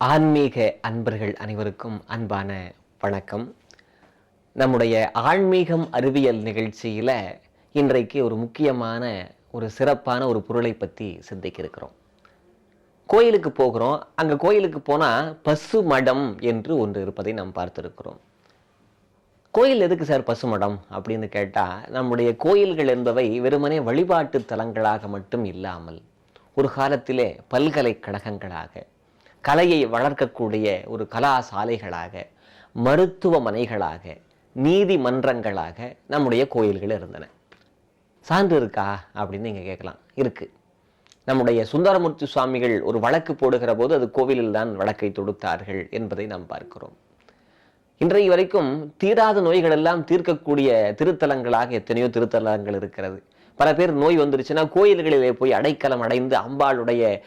ஆன்மீக அன்பர்கள் அனைவருக்கும் அன்பான வணக்கம். நம்முடைய ஆன்மீகம் அறிவியல் நிகழ்ச்சியில் இன்றைக்கு ஒரு முக்கியமான ஒரு சிறப்பான ஒரு பொருளை பற்றி சிந்திக்க இருக்கிறோம் கோயிலுக்கு போகிறோம். அங்கே கோயிலுக்கு போனால் பசு மடம் என்று ஒன்று இருப்பதை நாம் பார்த்துருக்கிறோம். கோயில் எதுக்கு சார் பசுமடம் அப்படின்னு கேட்டால் நம்முடைய கோயில்கள் என்பவை வெறுமனே வழிபாட்டு தலங்களாக மட்டும் இல்லாமல் ஒரு காலத்திலே பல்கலைக்கழகங்களாக கலையை வளர்க்கக்கூடிய ஒரு கலாசாலைகளாக மருத்துவமனைகளாக நீதிமன்றங்களாக நம்முடைய கோயில்கள் இருந்தன. சான்று இருக்கா? அப்படின்னு நீங்கள் கேட்கலாம். இருக்கு. நம்முடைய சுந்தரமூர்த்தி சுவாமிகள் ஒரு வழக்கு போடுகிற போது அது கோவிலில் தான் வழக்கை தொடுத்தார்கள் என்பதை நாம் பார்க்கிறோம். இன்றைய வரைக்கும் தீராத நோய்கள் எல்லாம் தீர்க்கக்கூடிய திருத்தலங்களாக எத்தனையோ திருத்தலங்கள் இருக்கிறது. பல பேர் நோய் வந்துருச்சுன்னா கோயில்களிலே போய் அடைக்கலம் அடைந்து அம்பாளுடைய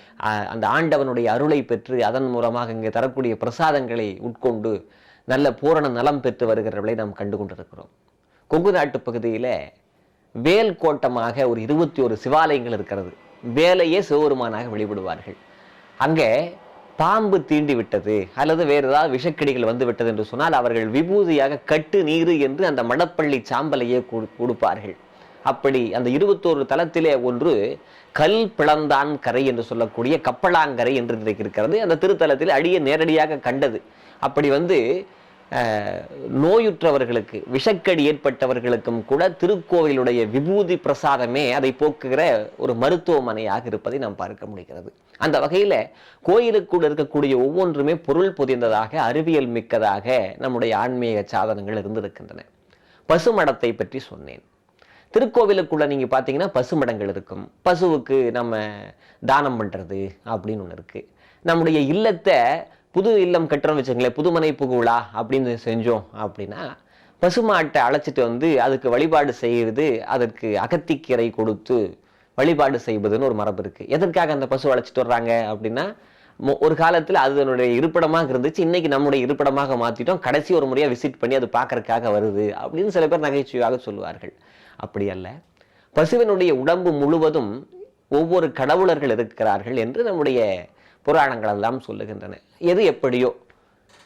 அந்த ஆண்டவனுடைய அருளை பெற்று அதன் மூலமாக இங்கே தரக்கூடிய பிரசாதங்களை உட்கொண்டு நல்ல பூரண நலம் பெற்று வருகிறவர்களை நாம் கண்டு கொண்டிருக்கிறோம் கொங்கு நாட்டு பகுதியில் வேல் கோட்டமாக ஒரு இருபத்தி ஒரு சிவாலயங்கள் இருக்கிறது. வேலையே சிவபெருமானாக வழிபடுவார்கள். அங்கே பாம்பு தீண்டி விட்டது அல்லது வேறு ஏதாவது விஷக்கடிகள் வந்து விட்டது என்று சொன்னால் அவர்கள் விபூதியாக கட்டு நீரு என்று அந்த மடப்பள்ளி சாம்பலையே கொடு- கொடுப்பார்கள். அப்படி அந்த இருபத்தோரு தலத்திலே ஒன்று கல் பிளந்தான் கரை என்று சொல்லக்கூடிய கப்பலாங்கரை என்று இருக்கிறது அந்த திருத்தலத்தில் அடிய நேரடியாக கண்டது. அப்படி வந்து நோயுற்றவர்களுக்கு விஷக்கடி ஏற்பட்டவர்களுக்கும் கூட திருக்கோவிலுடைய விபூதி பிரசாதமே அதை போக்குகிற ஒரு மருத்துவமனையாக இருப்பதை நாம் பார்க்க முடிகிறது. அந்த வகையில கோயிலுக்குள் இருக்கக்கூடிய ஒவ்வொன்றுமே பொருள் பொதிந்ததாக அறிவியல் மிக்கதாக நம்முடைய ஆன்மீக சாதனங்கள் இருந்திருக்கின்றன. பசுமடத்தை பற்றி சொன்னேன். திருக்கோவிலுக்குள்ள நீங்க பார்த்தீங்கன்னா பசுமடங்கள் இருக்கும். பசுவுக்கு நம்ம தானம் பண்றது அப்படின்னு ஒன்று இருக்கு. நம்முடைய இல்லத்தை புது இல்லம் கட்டுறோம்னு வச்சுங்களேன் புதுமனை புகுவிழா அப்படின்னு செஞ்சோம் அப்படின்னா பசுமாட்டை அழைச்சிட்டு வந்து அதுக்கு வழிபாடு செய்கிறது அதற்கு அகத்திக்கீரை கொடுத்து வழிபாடு செய்வதுன்னு ஒரு மரபு இருக்கு. எதற்காக அந்த பசு அழைச்சிட்டு வர்றாங்க அப்படின்னா ஒரு காலத்தில் அதனுடைய இருப்பிடமாக இருந்துச்சு. இன்னைக்கு நம்முடைய இருப்பிடமாக மாற்றிட்டோம் கடைசி ஒரு முறையாக விசிட் பண்ணி அது பார்க்கறதுக்காக வருது அப்படின்னு சில பேர் நகைச்சுவையாக சொல்லுவார்கள். அப்படி அல்ல. பசுவினுடைய உடம்பு முழுவதும் ஒவ்வொரு கடவுளர்கள் இருக்கிறார்கள் என்று நம்முடைய புராணங்கள் எல்லாம் சொல்லுகின்றன. எது எப்படியோ?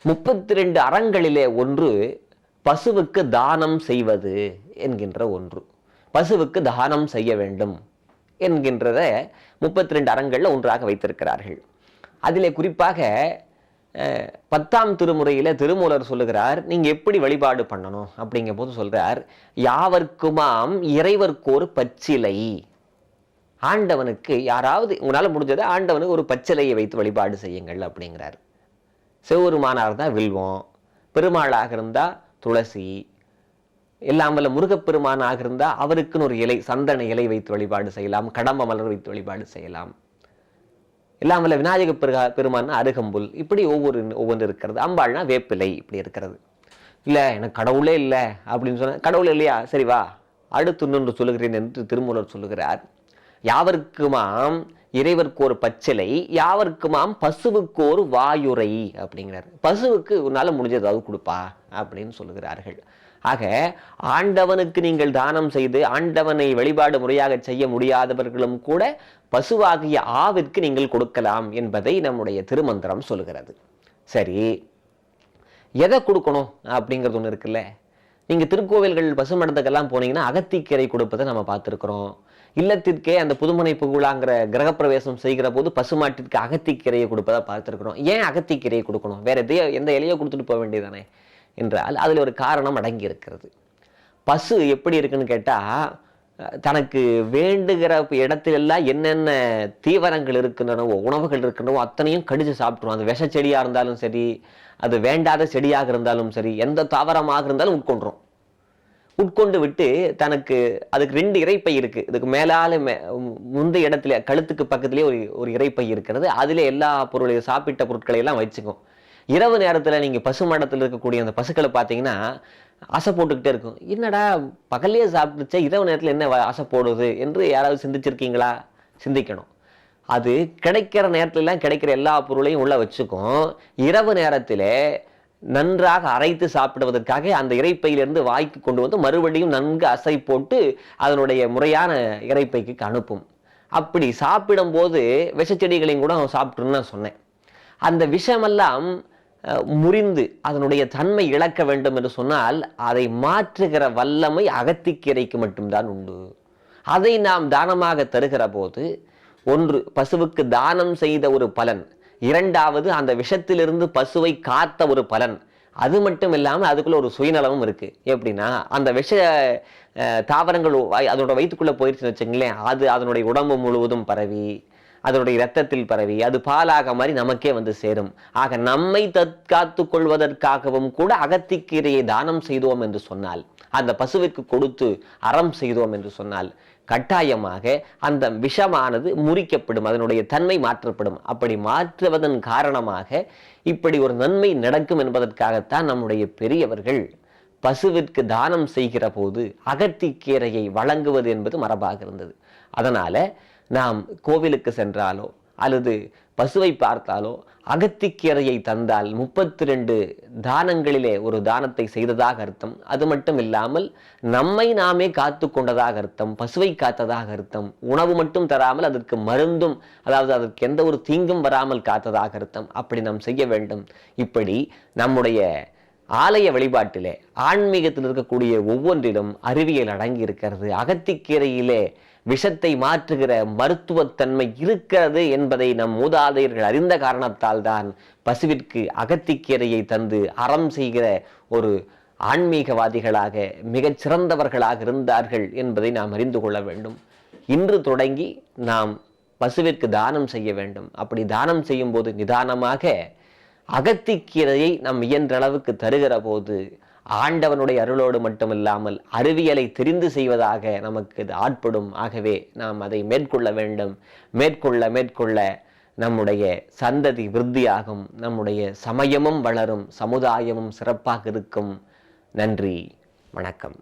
முப்பத்தி ரெண்டு அறங்களிலே ஒன்று பசுவுக்கு தானம் செய்வது என்கின்ற ஒன்று. பசுவுக்கு தானம் செய்ய வேண்டும் என்கின்றத முப்பத்தி ரெண்டு அறங்களில் ஒன்றாக வைத்திருக்கிறார்கள். அதிலே குறிப்பாக பத்தாம் திருமுறையில் திருமூலர் சொல்லுகிறார் நீங்கள் எப்படி வழிபாடு பண்ணணும்? அப்படிங்கும் போது சொல்கிறார் யாவர்க்குமாம் இறைவர்க்கோர் பச்சிலை. ஆண்டவனுக்கு யாராவது உங்களால் முடிஞ்சதை ஆண்டவனுக்கு ஒரு பச்சிலையை வைத்து வழிபாடு செய்யுங்கள் அப்படிங்கிறார். சிவபெருமானாக இருந்தால் வில்வம் பெருமாளாக இருந்தால் துளசி எல்லாம் வல்ல முருகப்பெருமானாக இருந்தால் அவருக்குன்னு ஒரு இலை சந்தன இலை வைத்து வழிபாடு செய்யலாம் கடம்ப மலர் வைத்து வழிபாடு செய்யலாம். இல்லாமல் விநாயக பெருகா பெருமான் அருகம்புல். இப்படி ஒவ்வொரு ஒவ்வொன்று இருக்கிறது. அம்பாள்னா வேப்பிலை இப்படி இருக்கிறது. இல்லை எனக்கு கடவுளே இல்லை அப்படின்னு சொன்ன கடவுள் இல்லையா? சரி வா. அடுத்து இன்னொன்று சொல்லுகிறேன் என்று திருமூலர் சொல்லுகிறார். யாவருக்குமாம் இறைவர்க்கு ஒரு பச்சிலை யாவருக்குமாம் பசுவுக்கு ஒரு வாயுரை அப்படிங்கிறார். பசுவுக்கு உன்னால் முடிஞ்சது ஏதாவது கொடுப்பா அப்படின்னு சொல்லுகிறார்கள். ஆக ஆண்டவனுக்கு நீங்கள் தானம் செய்து ஆண்டவனை வழிபாடு முறையாக செய்ய முடியாதவர்களும் கூட பசுவாகிய ஆவிற்கு நீங்கள் கொடுக்கலாம் என்பதை நம்முடைய திருமந்திரம் சொல்லுகிறது. சரி எதை கொடுக்கணும் அப்படிங்கிறது ஒன்று இருக்குல்ல? நீங்கள் திருக்கோவில்கள் பசுமடத்துக்கெல்லாம் போனீங்கன்னா அகத்திக்கீரை கொடுப்பதை நம்ம பார்த்துருக்குறோம். இல்லத்திற்கே அந்த புதுமனை புகுழாங்கிற கிரகப்பிரவேசம் செய்கிற போது பசுமாட்டிற்கு அகத்திக்கீரையை கொடுப்பதை பார்த்துருக்குறோம். ஏன் அகத்திக்கீரையை கொடுக்கணும்? வேற எதையோ எந்த இலையோ கொடுத்துட்டு போக வேண்டியதானே என்றால் அதில் ஒரு காரணம் அடங்கி இருக்கிறது பசு எப்படி இருக்குன்னு கேட்டால் தனக்கு வேண்டுகிற இடத்திலெல்லாம் என்னென்ன தீவனங்கள் இருக்கின்றனவோ உணவுகள் இருக்கின்றனவோ அத்தனையும் கடிச்சு சாப்பிட்ருவோம் அது விஷ செடியாக இருந்தாலும் சரி அது வேண்டாத செடியாக இருந்தாலும் சரி எந்த தாவரமாக இருந்தாலும் உட்கொண்டுரும். உட்கொண்டு விட்டு தனக்கு அதுக்கு ரெண்டு இறைப்பை இருக்குது இதுக்கு மேலால மே முந்த இடத்துல கழுத்துக்கு பக்கத்துலேயே ஒரு ஒரு இறைப்பை இருக்கிறது. அதிலே எல்லா பொருளையும் சாப்பிட்ட பொருட்களையெல்லாம் வச்சுக்கும். இரவு நேரத்தில் நீங்கள் பசு மடத்தில் இருக்கக்கூடிய அந்த பசுக்களை பார்த்தீங்கன்னா ஆசை போட்டுக்கிட்டே இருக்கும். என்னடா பகல்லையே சாப்பிட்டுச்சா இரவு நேரத்தில் என்ன ஆசை போடுது? என்று யாராவது சிந்திச்சிருக்கீங்களா? சிந்திக்கணும். அது கிடைக்கிற நேரத்துலலாம் கிடைக்கிற எல்லா பொருளையும் உள்ளே வச்சுக்கும். இரவு நேரத்தில் நன்றாக அரைத்து சாப்பிடுவதற்காக அந்த இறைப்பையிலிருந்து வாய்க்கு கொண்டு வந்து மறுபடியும் நன்கு அசை போட்டு அதனுடைய முறையான இறைப்பைக்கு அனுப்பும். அப்படி சாப்பிடும்போது விஷச்செடிகளையும் கூட அவன் சாப்பிட்ருன்னு நான் சொன்னேன். அந்த விஷமெல்லாம் முறிந்து அதனுடைய தன்மை இழக்க வேண்டும் என்று சொன்னால் அதை மாற்றுகிற வல்லமை அகத்திக்கீரைக்கு மட்டும்தான் உண்டு. அதை நாம் தானமாக தருகிற போது ஒன்று பசுவுக்கு தானம் செய்த ஒரு பலன் இரண்டாவது அந்த விஷத்திலிருந்து பசுவை காத்த ஒரு பலன். அது மட்டும் இல்லாமல் அதுக்குள்ள ஒரு சுயநலமும் இருக்கு. எப்படின்னா அந்த விஷ தாவரங்கள் அதனோட அதோட வயிற்றுக்குள்ள போயிருச்சுன்னு வச்சுங்களேன் அது அதனுடைய உடம்பு முழுவதும் பரவி அதனுடைய இரத்தத்தில் பரவி அது பாலாக மாதிரி நமக்கே வந்து சேரும். ஆக நம்மை தற்காத்து கொள்வதற்காகவும் கூட அகத்திக்கீரையை தானம் செய்தோம் என்று சொன்னால் அந்த பசுவிற்கு கொடுத்து அறம் செய்தோம் என்று சொன்னால் கட்டாயமாக அந்த விஷமானது முறிக்கப்படும் அதனுடைய தன்மை மாற்றப்படும். அப்படி மாற்றுவதன் காரணமாக இப்படி ஒரு நன்மை நடக்கும் என்பதற்காகத்தான் நம்முடைய பெரியவர்கள் பசுவிற்கு தானம் செய்கிற போது அகத்திக்கீரையை வழங்குவது என்பது மரபாக இருந்தது. அதனால் நாம் கோவிலுக்கு சென்றாலோ அல்லது பசுவை பார்த்தாலோ அகத்திக்கீரையை தந்தால் முப்பத்தி ரெண்டு தானங்களிலே ஒரு தானத்தை செய்ததாக அர்த்தம். அது மட்டும் இல்லாமல் நம்மை நாமே காத்து கொண்டதாக அர்த்தம் பசுவை காத்ததாக அர்த்தம் உணவு மட்டும் தராமல் அதற்கு மருந்தும் அதாவது அதற்கு எந்த ஒரு தீங்கும் வராமல் காத்ததாக அர்த்தம். அப்படி நாம் செய்ய வேண்டும். இப்படி நம்முடைய ஆலய வழிபாட்டிலே ஆன்மீகத்தில் இருக்கக்கூடிய ஒவ்வொன்றிலும் அறிவியல் அடங்கி இருக்கிறது. அகத்திக்கீரையிலே விஷத்தை மாற்றுகிற மருத்துவத்தன்மை இருக்கிறது என்பதை நம் மூதாதையர்கள் அறிந்த காரணத்தால் தான் பசுவிற்கு அகத்திக்கீரையை தந்து அறம் செய்கிற ஒரு ஆன்மீகவாதிகளாக மிகச் சிறந்தவர்களாக இருந்தார்கள் என்பதை நாம் அறிந்து கொள்ள வேண்டும். இன்று தொடங்கி நாம் பசுவிற்கு தானம் செய்ய வேண்டும். அப்படி தானம் செய்யும்போது நிதானமாக அகத்திக்கீரையை நம் இயன்ற அளவுக்கு தருகிற போது ஆண்டவனுடைய அருளோடு மட்டுமில்லாமல் அறிவியலை தெரிந்து செய்வதாக நமக்கு இது ஆட்படும். ஆகவே நாம் அதை மேற்கொள்ள வேண்டும். மேற்கொள்ள மேற்கொள்ள நம்முடைய சந்ததி விருத்தியாகும். நம்முடைய சமயமும் வளரும். சமுதாயமும் சிறப்பாக இருக்கும். நன்றி. வணக்கம்.